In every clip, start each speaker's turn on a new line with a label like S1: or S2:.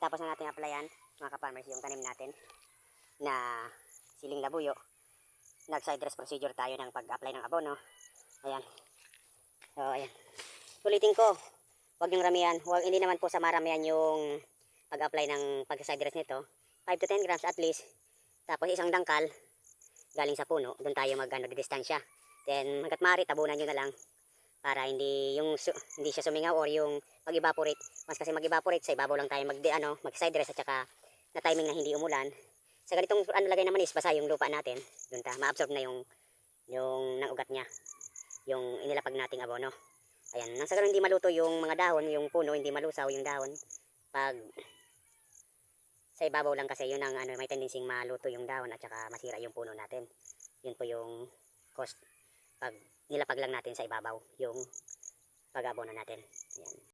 S1: Natapos na natin applyan, mga ka-farmers, yung tanim natin na siling labuyo. Nag-side dress procedure tayo ng pag-apply ng abono. Ayan. So, ayan. Ulitin ko, huwag yung ramihan. Huwag, hindi naman po sa maramihan yung pag-apply ng pag-side dress nito. 5 to 10 grams at least. Tapos isang dangkal galing sa puno. Doon tayo mag ano, distansya. Then hanggat maaari, tabunan nyo na lang para hindi yung hindi siya sumingaw or yung mag-evaporate. Mas kasi mag-evaporate sa ibabaw lang tayo mag ano, mag-side dress at saka na timing na hindi umulan. Sa ganitong ano lagay naman is basa yung lupa natin. Doon ta ma-absorb na yung yung ng ugat niya. Yung inilapag nating abono. Ayan, nang sa ganun hindi maluto yung mga dahon, yung puno hindi malusaw yung dahon. Pag sa ibabaw lang kasi yun ang ano, may tendency maluto yung dahon at saka masira yung puno natin. Yun po yung cost pag nilapag lang natin sa ibabaw yung pag-abono natin. Ayan.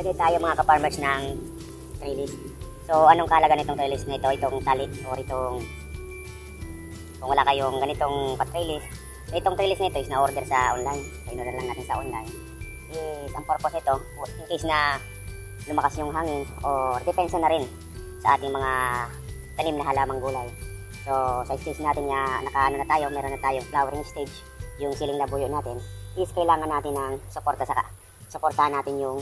S1: Naglagay tayo mga ka-farmers ng trellis. So, anong kalaga nitong trellis na ito? Itong tali or itong kung wala kayong ganitong pat-trellis. So, itong trellis na ito is na-order sa online. So, in-order lang natin sa online. Is, ang purpose ito, in case na lumakas yung hangin or depensa na rin sa ating mga tanim na halamang gulay. So, sa stage natin nga, nakaano na tayo, meron na tayong flowering stage, yung siling labuyo natin, is kailangan natin ng suporta sa suportahan natin yung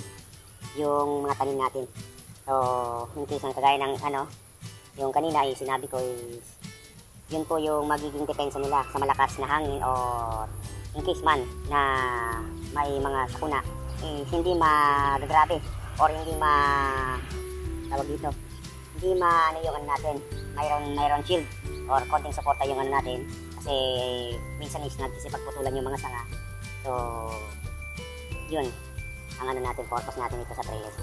S1: yung mga tanim natin. So, in case ang kagaya ng ano, yung kanina ay sinabi ko is yun po yung magiging depensa nila sa malakas na hangin or in case man na may mga sakuna. Is hindi magagrabe or hindi ma tawag dito hindi ma ano yung ano natin. Mayroon mayroon shield or konting suporta yung ano natin kasi minsan is nagkisipagputulan yung mga sanga. So yun ang ano natin purpose natin ito sa trellis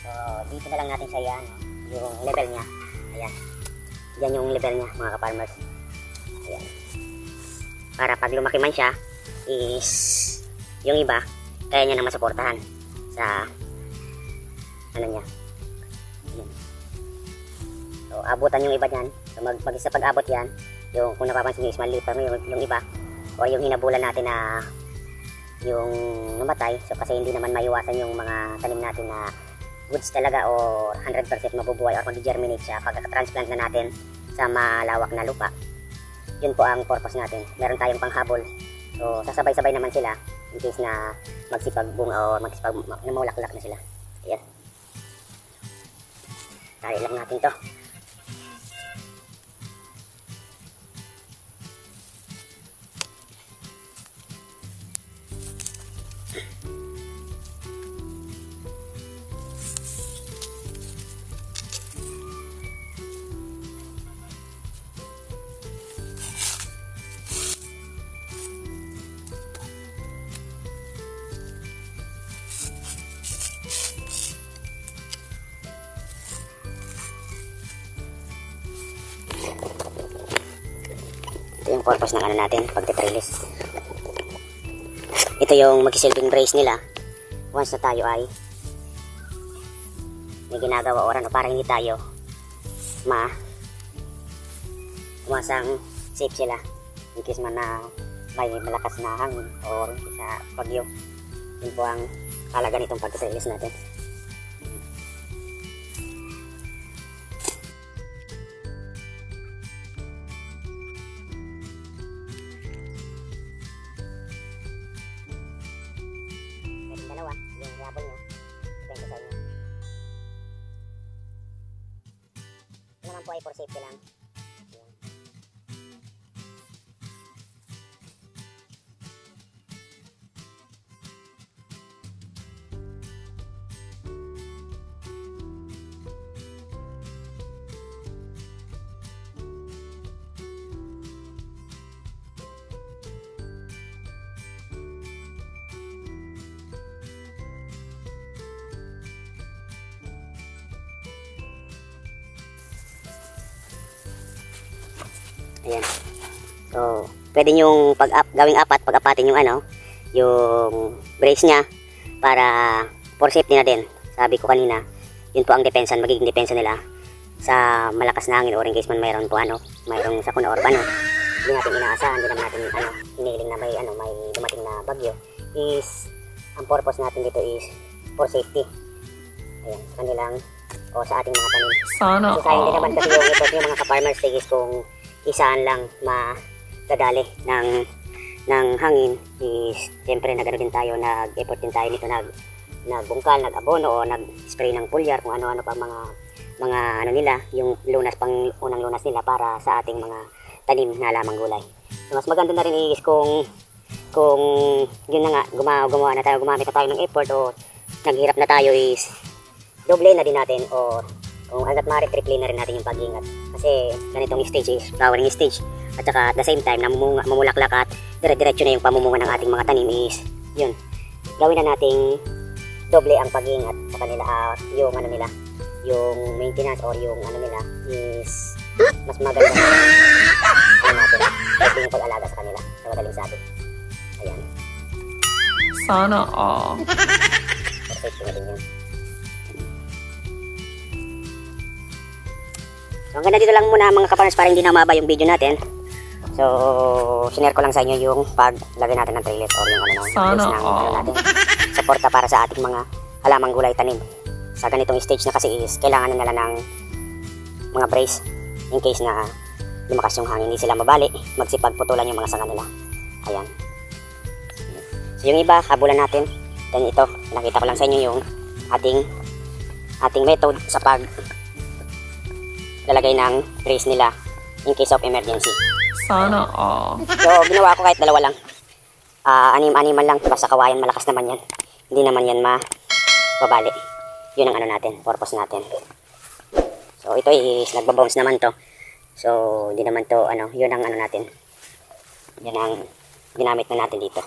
S1: so dito na lang natin siya yan yung level niya. Ayan. Yan yung level niya mga ka-farmers. Ayan. Para pag lumaki man siya is yung iba kaya niya na masuportahan sa ano niya. Ayan. so abutan yung iba niyan so mag, pag sa pag-abot yan yung kung napapansin nyo is maliit pa yung, yung iba. O yung hinabulan natin na yung namatay. So kasi hindi naman maiwasan yung mga tanim natin na goods talaga o 100% mabubuhay or mag-germinate siya pagka-transplant na natin sa malawak na lupa. Yun po ang purpose natin. Meron tayong panghabol. So sasabay-sabay naman sila in case na magsipag bunga o magsipag namulaklak na sila. Ayan. Tali lang natin to purpose ng ano natin, pagtitrellis. Ito yung magsisilbing brace nila. Once na tayo ay may ginagawa oran o para hindi tayo ma umasang safe sila in case man na may malakas na hangin o sa bagyo. Yun po ang kalaga nitong pagtitrellis natin. Yung yabol nyo. Depende sa inyo. Ito naman po ay for safety lang. Ayan. So, pwede nyong pag -up, gawing apat, pag-apatin yung ano, yung brace niya para for safety na din. Sabi ko kanina, yun po ang depensa, magiging depensa nila sa malakas na hangin or in case man mayroon po ano, mayroong sakuna or ano. Hindi natin inaasahan, hindi naman natin ano, hinihiling na may ano, may dumating na bagyo is ang purpose natin dito is for safety. Ayan, sa kanilang o sa ating mga tanim.
S2: Sana
S1: Kasi sayang din
S2: all.
S1: naman kasi yung ito yung mga ka-farmers is kung isaan lang madadali ng ng hangin is siyempre nagano din tayo nag-effort din tayo nito nag nagbungkal, nag-abono o nag-spray ng pulyar kung ano-ano pa mga mga ano nila, yung lunas pang unang lunas nila para sa ating mga tanim na lamang gulay. So, mas maganda na rin is kung kung yun na nga, gumawa, gumawa na tayo, gumamit na tayo ng effort o naghirap na tayo is doble na din natin o kung hanggat maaari triple na rin natin yung pag-ingat. Kasi ganitong stage is flowering stage. At saka at the same time, namumunga, mamulaklak at dire-diretso na yung pamumunga ng ating mga tanim is yun. Gawin na nating doble ang pag-ingat sa kanila. ah, yung ano nila, yung maintenance or yung ano nila is mas maganda na ano natin, yung pag-alaga sa kanila sa madaling sabi. Ayan.
S2: Sana all.
S1: Safety na din yan. So hanggang na dito lang muna mga kapartners para hindi na umaba yung video natin. So, sinare ko lang sa inyo yung paglagay natin ng trellis or yung ano,
S2: Sana
S1: ng ano natin. Suporta para sa ating mga halamang gulay tanim. Sa ganitong stage na kasi is kailangan na nila ng mga brace in case na lumakas yung hangin, hindi sila mabali, magsipagputulan yung mga sanga nila. Ayan. So yung iba, habulan natin. Then ito, nakita ko lang sa inyo yung ating ating method sa pag lalagay ng brace nila in case of emergency.
S2: Sana all.
S1: So, ginawa ko kahit dalawa lang. Ah, anim-animan lang, basta kawayan, malakas naman yan. Hindi naman yan ma babali. Yun ang ano natin, purpose natin. So, ito is nagbabounce naman to. So, hindi naman to, ano, yun ang ano natin. Yun ang ginamit na natin dito.